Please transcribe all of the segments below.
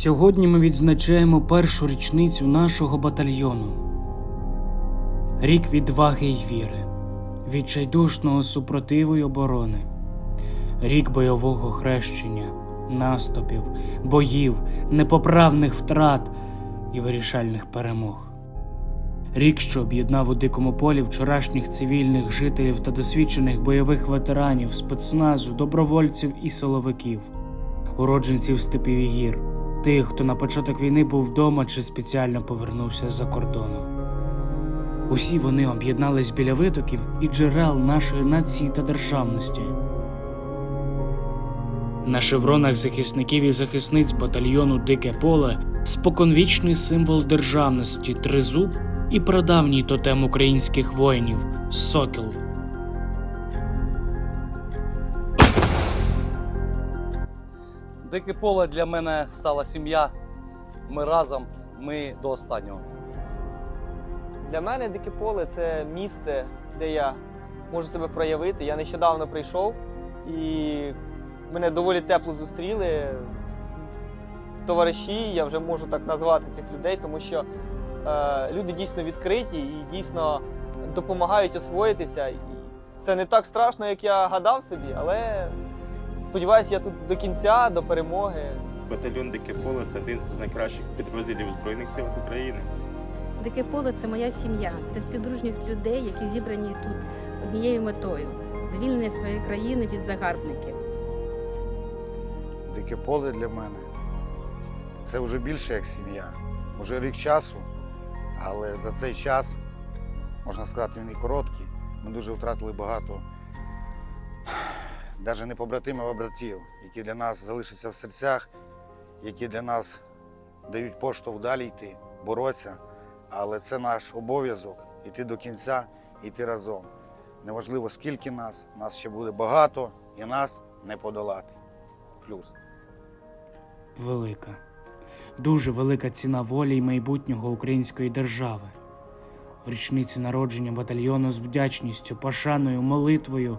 Сьогодні ми відзначаємо першу річницю нашого батальйону. Рік відваги й віри, відчайдушного супротиву й оборони, рік бойового хрещення, наступів, боїв, непоправних втрат і вирішальних перемог. Рік, що об'єднав у дикому полі вчорашніх цивільних жителів та досвідчених бойових ветеранів, спецназу, добровольців і силовиків, уродженців степів і гір, тих, хто на початок війни був вдома чи спеціально повернувся з-за кордону. Усі вони об'єднались біля витоків і джерел нашої нації та державності. На шевронах захисників і захисниць батальйону Дике поле споконвічний символ державності тризуб і прадавній тотем українських воїнів сокіл. Дике поле для мене стала сім'я. Ми разом, ми до останнього. Для мене дике поле це місце, де я можу себе проявити. Я нещодавно прийшов і мене доволі тепло зустріли. Товариші, я вже можу так назвати цих людей, тому що е, люди дійсно відкриті і дійсно допомагають освоїтися. І це не так страшно, як я гадав собі, але сподіваюся, я тут до кінця, до перемоги. Батальйон Дике поле це один з найкращих підрозділів Збройних сил України. Дике поле це моя сім'я, це співдружність людей, які зібрані тут однією метою звільнення своєї країни від загарбників. Дике поле для мене це вже більше як сім'я. Уже рік часу, але за цей час, можна сказати, він і короткий. Ми дуже втратили багато, навіть не побратимів, а братів, які для нас залишаться в серцях, які для нас дають поштовх далі йти, боротися. Але це наш обов'язок йти до кінця, йти разом. Неважливо, скільки нас, нас ще буде багато і нас не подолати. Плюс. Велика, дуже велика ціна волі й майбутнього української держави. В річницю народження батальйону з вдячністю, пошаною, молитвою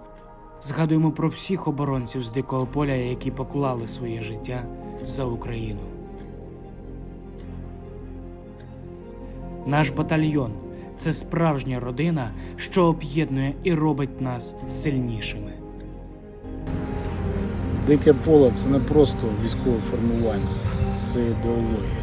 згадуємо про всіх оборонців з дикого поля, які поклали своє життя за Україну. Наш батальйон це справжня родина, що об'єднує і робить нас сильнішими. Дике поле це не просто військове формування, це ідеологія.